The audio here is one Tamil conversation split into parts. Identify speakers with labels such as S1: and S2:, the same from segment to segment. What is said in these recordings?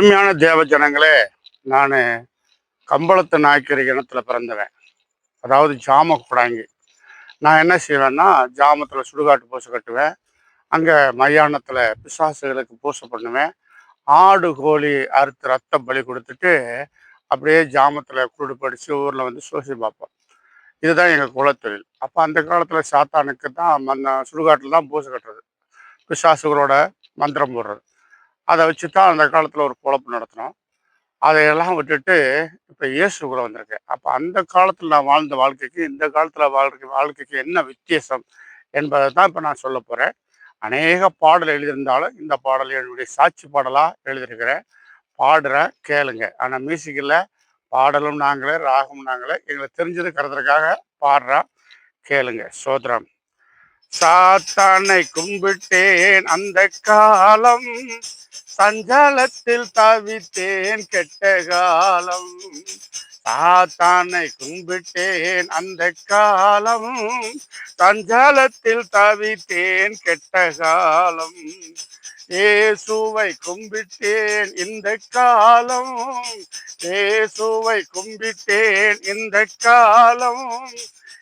S1: அருமையான தேவ ஜனங்களே நான் கம்பளத்து நாய்க்கரி இனத்தில் பிறந்தவன். அதாவது ஜாம குடாங்கி. நான் என்ன செய்வேன்னா ஜாமத்தில் சுடுகாட்டு பூசை கட்டுவேன். அங்கே மையானத்தில் பிசாசுகளுக்கு பூசை பண்ணுவேன். ஆடு கோழி அறுத்து ரத்தம் பலி கொடுத்துட்டு அப்படியே ஜாமத்தில் குருடு படித்து ஊரில் வந்து சோசி பார்ப்போம். இதுதான் எங்கள் குலத்தொழில். அப்போ அந்த காலத்தில் சாத்தானுக்கு தான் அந்த சுடுகாட்டில் தான் பூசை கட்டுறது. பிசாசுகளோட மந்திரம் போடுறது. அதை வச்சு தான் அந்த காலத்தில் ஒரு பொழப்பு நடத்தினோம். அதையெல்லாம் விட்டுட்டு இப்போ இயேசு கூட வந்திருக்கு. அப்போ அந்த காலத்தில் நான் வாழ்ந்த வாழ்க்கைக்கு இந்த காலத்தில் வாழ்க்கை வாழ்க்கைக்கு என்ன வித்தியாசம் என்பதை தான் இப்போ நான் சொல்ல போகிறேன் அநேக பாடல் எழுதியிருந்தாலும் இந்த பாடல் என்னுடைய சாட்சி பாடலாக எழுதியிருக்கிறேன். பாடுறேன் கேளுங்க. ஆனால் மியூசிக்கில் பாடலும் நாங்களே ராகம் நாங்களே எங்களுக்கு தெரிஞ்சது கருதுறதுக்காக பாடுறோம் கேளுங்க. சோதரம். சாத்தானை கும்பிட்டேன் அந்த காலம். சஞ்சலத்தில் தவித்தேன் கெட்ட காலம். சாத்தானை கும்பிட்டேன் அந்த காலம். சஞ்சலத்தில் தவித்தேன் கெட்ட காலம். ஏசுவை கும்பிட்டேன் இந்த காலம். ஏசுவை கும்பிட்டேன் இந்த காலம்.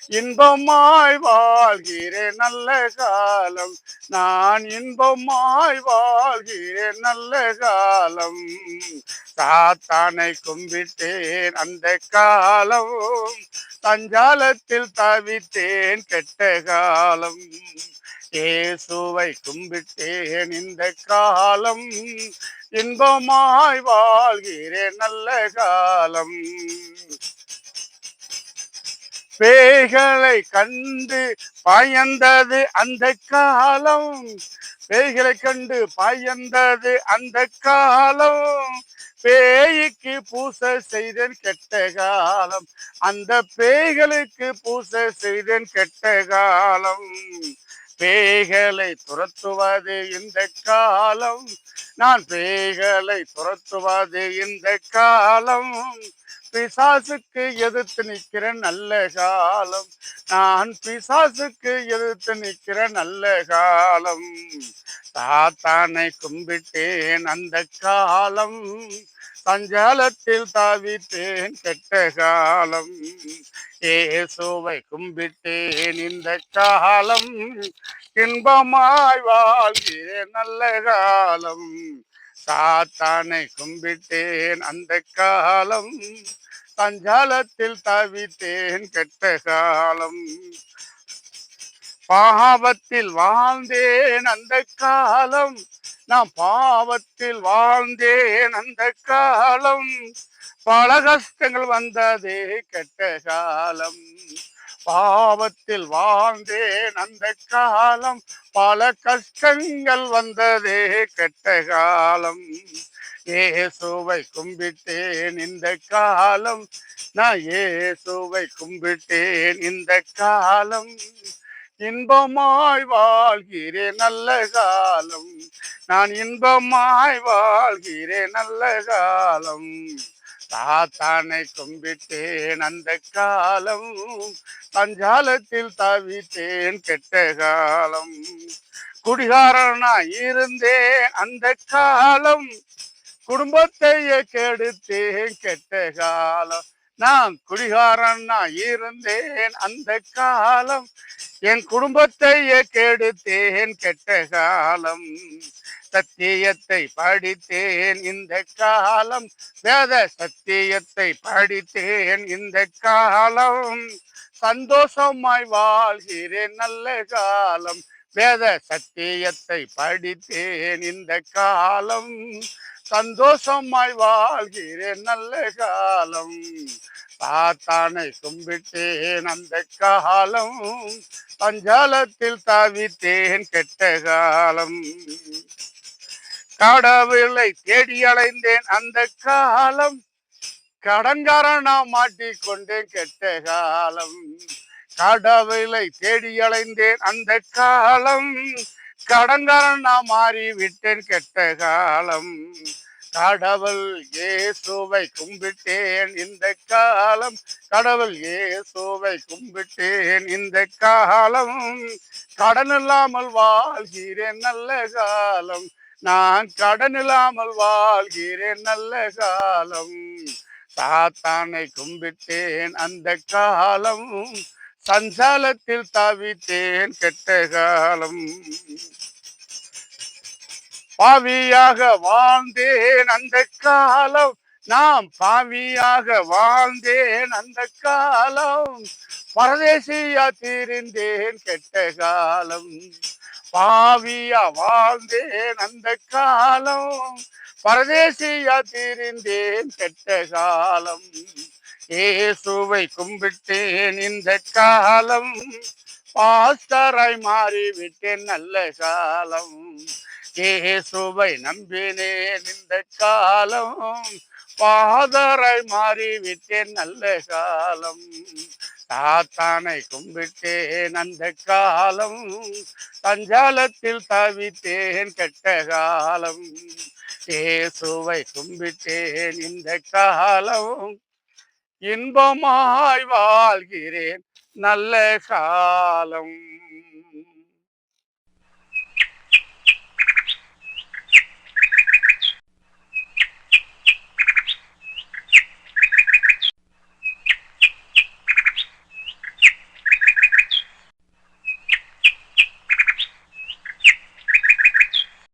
S1: இன்பமாய் வாழ்கிறேன் நல்ல காலம். நான் இன்பமாய் வாழ்கிறேன் நல்ல காலம். சாத்தானை கும்பிட்டேன் அந்த காலம். தஞ்சாலத்தில் தவித்தேன் கெட்ட காலம். இயேசுவை கும்பிட்டேன் இந்த காலம். இன்பமாய் வாழ்கிறேன் நல்ல காலம். பேய்களை கண்டு பயந்தது அந்த காலம். பேய்களை கண்டு பயந்தது அந்த காலம். பேய்க்கு பூசை செய்தேன் கெட்ட காலம். அந்த பேய்களுக்கு பூசை செய்தேன் கெட்ட காலம். பேய்களை துரத்துவது இந்த காலம். நான் பேய்களை துரத்துவது இந்த காலம். பிசாசுக்கு எதிர்த்து நிற்கிற நல்ல காலம். நான் பிசாசுக்கு எதிர்த்து நிற்கிற நல்ல காலம். தாத்தானை கும்பிட்டேன் அந்த காலம். சஞ்சாலத்தில் தாவித்தேன் கெட்ட காலம். ஏசுவை கும்பிட்டேன் இந்த காலம். இன்பமாய் வாழ்கிறேன் நல்ல காலம். சாத்தானை கும்பிட்டேன் அந்த காலம். தஞ்சாலத்தில் தவித்தேன் கெட்ட காலம். பாவத்தில் வாழ்ந்தேன் அந்த காலம். நான் பாவத்தில் வாழ்ந்தேன் அந்த காலம். பல கஷ்டங்கள் வந்ததே கெட்ட காலம். பாவத்தில் வாழ்ந்தேன் அந்த காலம். பல கஷ்டங்கள் வந்ததே கெட்ட காலம். ஏசுவை கும்பிட்டேன் இந்த காலம். நான் ஏசுவை கும்பிட்டேன் இந்த காலம். இன்பமாய் வாழ்கிறேன் நல்ல காலம். நான் இன்பமாய் வாழ்கிறேன் நல்ல காலம். தாத்தானை கும்பிட்டேன் அந்த காலம். பஞ்சாலத்தில் தவித்தேன் கெட்ட காலம். குடிகாரனா இருந்தேன் அந்த காலம். குடும்பத்தையே கெடுத்தேன் கெட்ட காலம். நான் குடிகாரன்னா இருந்தேன் அந்த காலம். என் குடும்பத்தையே கெடுத்தேன் கெட்ட காலம். சத்தியத்தை படித்தேன் இந்த காலம். வேத சத்தியத்தை படித்தேன் இந்த காலம். சந்தோஷமாய் வாழ்கிறேன் நல்ல காலம். வேத சத்தியத்தை படித்தேன் இந்த காலம். சந்தோஷமாய் வாழ்கிறேன் நல்ல காலம். தாத்தானை கும்பிட்டேன் அந்த காலம். பஞ்சாலத்தில் தாவித்தேன் கெட்ட காலம். கடவுளை தேடி அலைந்தேன் அந்த காலம். கடன்காரனா மாட்டிக்கொண்டேன் கெட்ட காலம். கடவுளை தேடி அலைந்தேன் அந்த காலம். கடன்காரனா மாறி விட்டேன் கெட்ட காலம். கடவுள் இயேசுவை கும்பிட்டேன் இந்த காலம். கடவுள் இயேசுவை கும்பிட்டேன் இந்த காலம். கடன் இல்லாமல் வாழ்கிறேன் நல்ல காலம். நான் கடன் இல்லாமல் வாழ்கிறேன் நல்ல காலம். சாத்தானை கும்பிட்டேன் அந்த காலம். சஞ்சாலத்தில் தாவித்தேன் கெட்ட காலம். பாவியாக வாழ்ந்தேன் அந்த காலம். நாம் பாவியாக வாழ்ந்தேன் அந்த காலம். பரதேசியா தீர்ந்தேன் கெட்ட காலம். பாவியா வாழ்ந்தேன் அந்த காலம். பரதேசியா தீர்ந்தேன் கெட்ட காலம். இயேசுவை கும்பிட்டேன் இந்த காலம். பாஸ்டராய் மாறிவிட்டேன் நல்ல காலம். இயேசுவை நம்பினேன் இந்த காலம். பாதராய் மாறிவிட்டேன் நல்ல காலம். சாத்தானை கும்பிட்டேன் அந்த காலம். சஞ்சாலத்தில் தவித்தேன் கெட்ட காலம். இயேசுவை கும்பிட்டேன் இந்த காலம். இன்பமாய் வாழ்கிறேன். நல்ல காலம்.